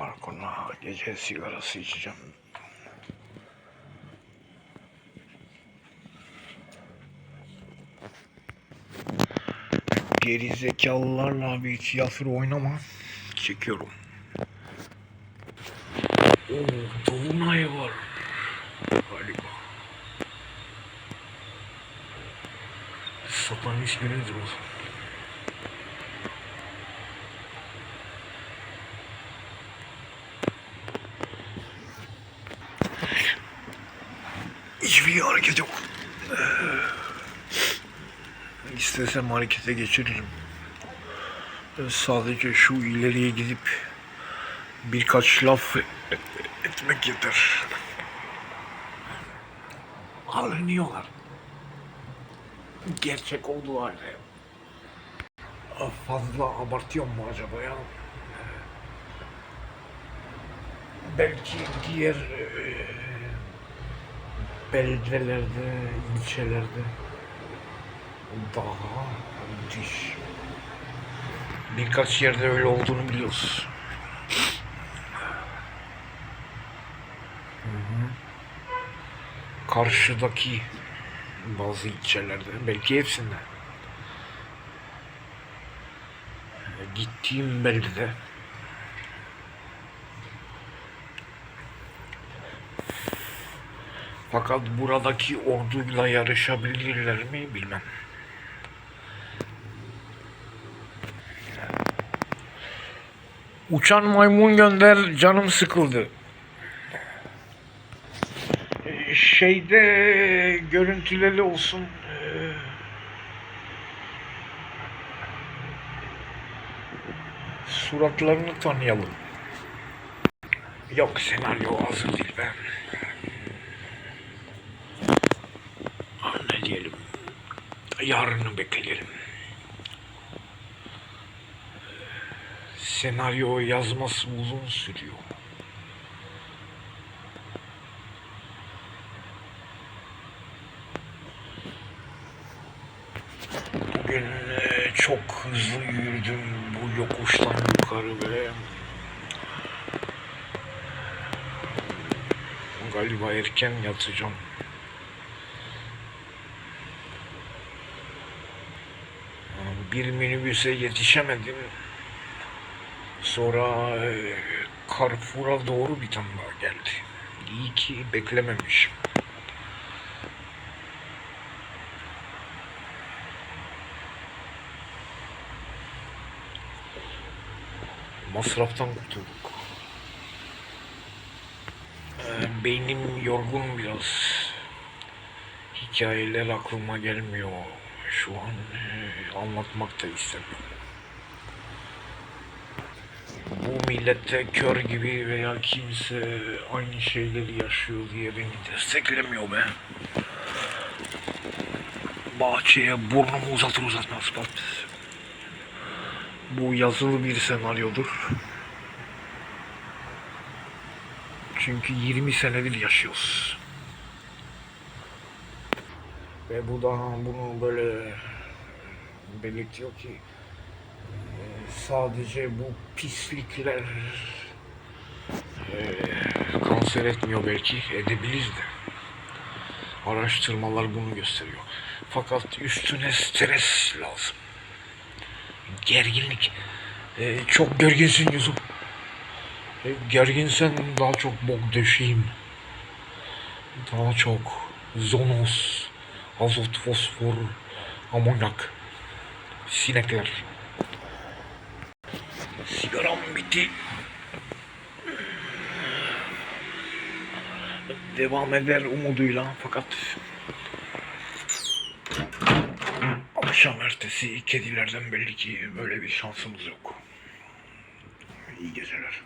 balkona gece sigarası içeceğim. Geri zekalılarla abi tiyatro oynama. Çekiyorum. Oo, dolunay var. Galiba. Satanist günüdür o. Hiçbir hareket yok. İstesem harekete geçiririm. Sadece şu ileriye gidip birkaç laf et- etmek yeter. Alınıyorlar. Gerçek olduğu halde. Fazla abartıyor mu acaba ya? Belki diğer eee, beldelerde, ilçelerde daha müthiş. Birkaç yerde öyle olduğunu biliyoruz. Karşıdaki bazı ilçelerde, belki hepsinde. Gittiğim beldede Fakat buradaki orduyla yarışabilirler mi bilmem. Uçan maymun gönder canım sıkıldı. Şeyde görüntüleri olsun. ee, Suratlarını tanıyalım. Yok senaryo hazır değil ben. Ne diyelim? Yarını bekleyelim. Senaryo yazması uzun sürüyor. Bugün e, çok hızlı yürüdüm bu yokuştan yukarı ve galiba erken yatacağım. Bir minibüse yetişemedim. Sonra e, Carrefour'a doğru bir tane daha geldi. İyi ki beklememişim. Masraftan kurtulduk. E, beynim yorgun biraz. Hikayeler aklıma gelmiyor. Şu an e, anlatmak da istemiyorum. Bu millette kör gibi veya kimse aynı şeyleri yaşıyor diye beni desteklemiyor be. Bahçeye burnumu uzatır uzatmaz bak. Bu yazılı bir senaryodur. Çünkü 20 senedir yaşıyoruz. Ve bu da bunu böyle belirtiyor ki e, sadece bu pislikler e, kanser etmiyor belki edebiliriz de. Araştırmalar bunu gösteriyor. Fakat üstüne stres lazım. Gerginlik. E, çok gerginsin Yusuf. E, gerginsen daha çok bok döşeyim. Daha çok zonos, azot, fosfor, amonyak, sinekler. Sigaram bitti. Devam eder umuduyla fakat akşam ertesi kedilerden belli ki böyle bir şansımız yok. İyi geceler.